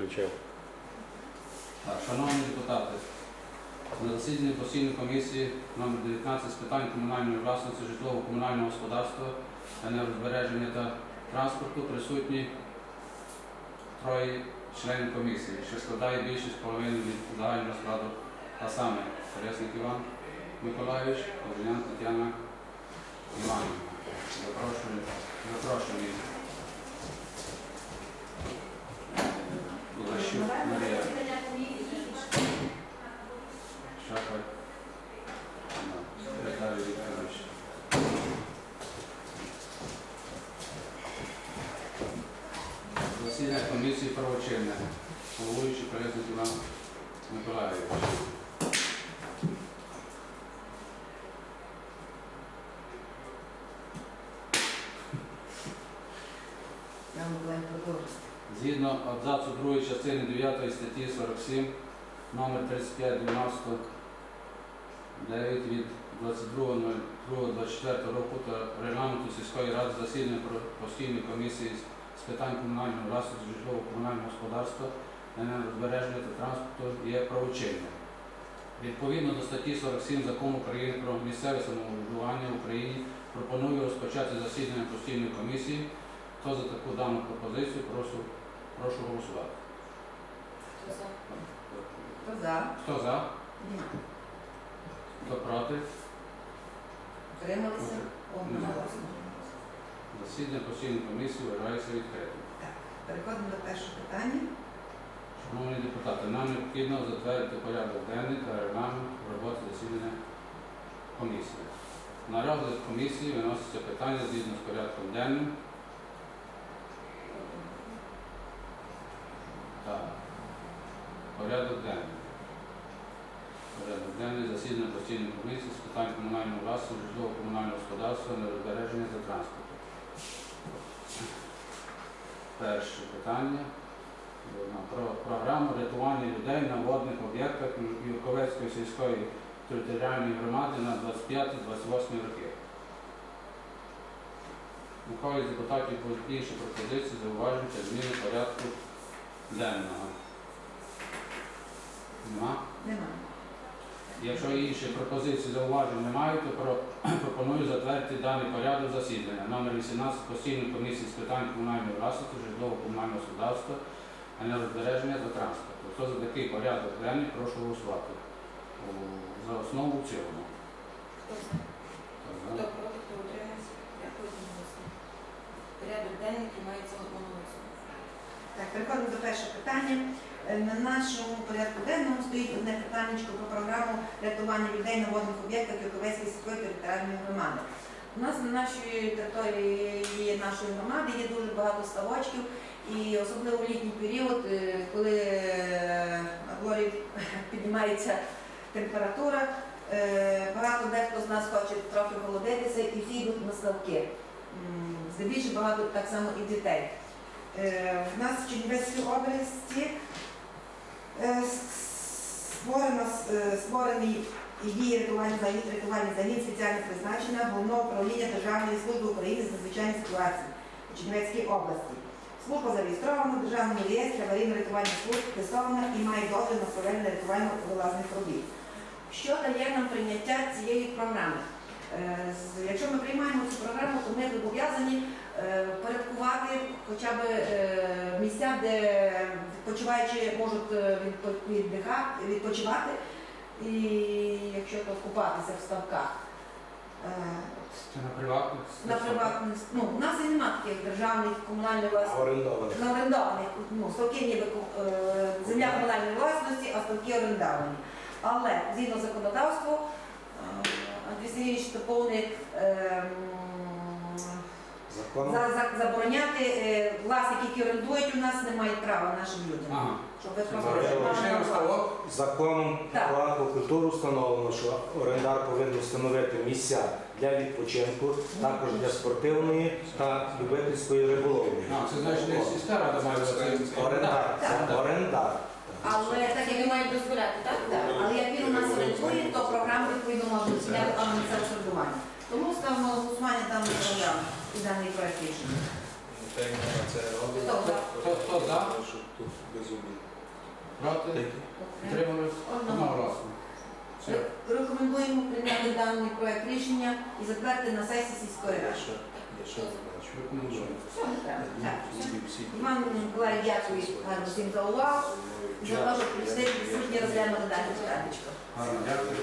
включив. Так, шановні депутати, на засіданні постійної комісії номер 19 з питань комунальної власності, житлово-комунального господарства, енергозбереження та транспорту присутні троє членів комісії, що складає більшість половини від загального складу, а саме Колесник Іван Миколайович, Ковзінян Тетяна Іванівна. Запрошую, запрошую. Засідання комісії правочинне. Головуючий Колесник Іван Миколаївич. Абзацу 2 частини 9 статті 47, номер 3590 від 22.02.24 року та регламенту сільської ради засідання постійної комісії з- питань комунальної власності, житлово-комунального господарства, енергозбереження та транспорту є правочинним. Відповідно до статті 47 Закону України про місцеве самоврядування в Україні пропоную розпочати засідання постійної комісії. Хто за таку дану пропозицію, прошу, прошу голосувати. Хто за? Хто за? Ні. Хто проти? Утрималися? Одноголосно. Засідання постійної комісії вважається відкритим. Так, переходимо до першого питання. Шановні депутати, нам необхідно затвердити порядок денний та регламент роботи засідання комісії. На розгляд комісії виноситься питання згідно з порядком денним. Порядок денний. Порядок денний засідання постійної комісії з питань комунальної власності, житлово-комунального господарства, нерозбереження та транспорту. Перше питання. Про програму рятування людей на водних об'єктах Юрковецької сільської територіальної громади на 25-28 роки. У депутатів будуть інші пропозиції, зауважень та зміни порядку денного. Нема? Немає. Якщо інші пропозиції зауважень немає, то про- пропоную затвердити даний порядок засідання. Номер 18 постійної комісії з питань комунальної власності, житлово-комунального господарства, енергозбереження та транспорту. Хто за такий порядок денний, прошу голосувати. О, За основу в цілому. Хто за? Хто проти, хто утримався? Дякую. Порядок денний приймається одноголосно. Так, переходимо до першого питання. Е, На нашому порядку денному стоїть одне питання про програму рятування людей на водних об'єктах Юрковецької сільської територіальної громади. У нас на нашій території нашої громади є дуже багато ставочків, і особливо в літній період, е, коли е, дворі піднімається температура, багато дехто з нас хоче трохи холодитися і всі йдуть на ставки. Здебільшого багато так само і дітей. В нас в Чернівецькій області створено, е, створений і діє рятувальний загін, рятувальний загін спеціальне призначення Головного управління Державної служби України з надзвичайних ситуацій у Чернівецькій області. Служба зареєстрована в Державному реєстрі аварійно-рятувальних служб тестована і має дозвіл на проведення рятувально-вилазних робіт. Що дає нам прийняття цієї програми? Е, Якщо ми приймаємо цю програму, то ми зобов'язані е, порядкувати хоча б е, місця, де відпочиваючі можуть віддихати, відпочивати і якщо то купатися в ставках. Це на приватних? На приватних, ну, у нас і немає таких державних комунальних власності. Орендованих. На орендованих, ну, ставки ніби земля комунальної власності, а ставки орендовані. Але згідно законодавству, е, Андрій Сергійович доповнить ем, за, за, забороняти е, власники, які орендують у нас, не мають права нашим людям. Ага. Щоб ви просто законом Так. про аквакультуру встановлено, що орендар повинен встановити місця для відпочинку, також для спортивної та любительської риболовлі. А, це значить не сільська рада має це Орендар, це орендар. Але так Так як як ви дозволяти, так? Так, але як він у нас орендує, то програма відповідно може розглядати там місцеве середування. Тому ставимо на голосування даної програми і даний проект рішення. Хто за? Хто, за? Тут без обіду. Проти? Підтримали? Одноголосно. Все. Рекомендуємо прийняти даний проект рішення і затвердити на сесії сільської ради. ще, є ще не треба. Так, все. Всі, всі. Іван Миколаїв, дякую гарно всім за увагу. За те, що прийшли присутні розглянули дане питання. Гарно, дякую.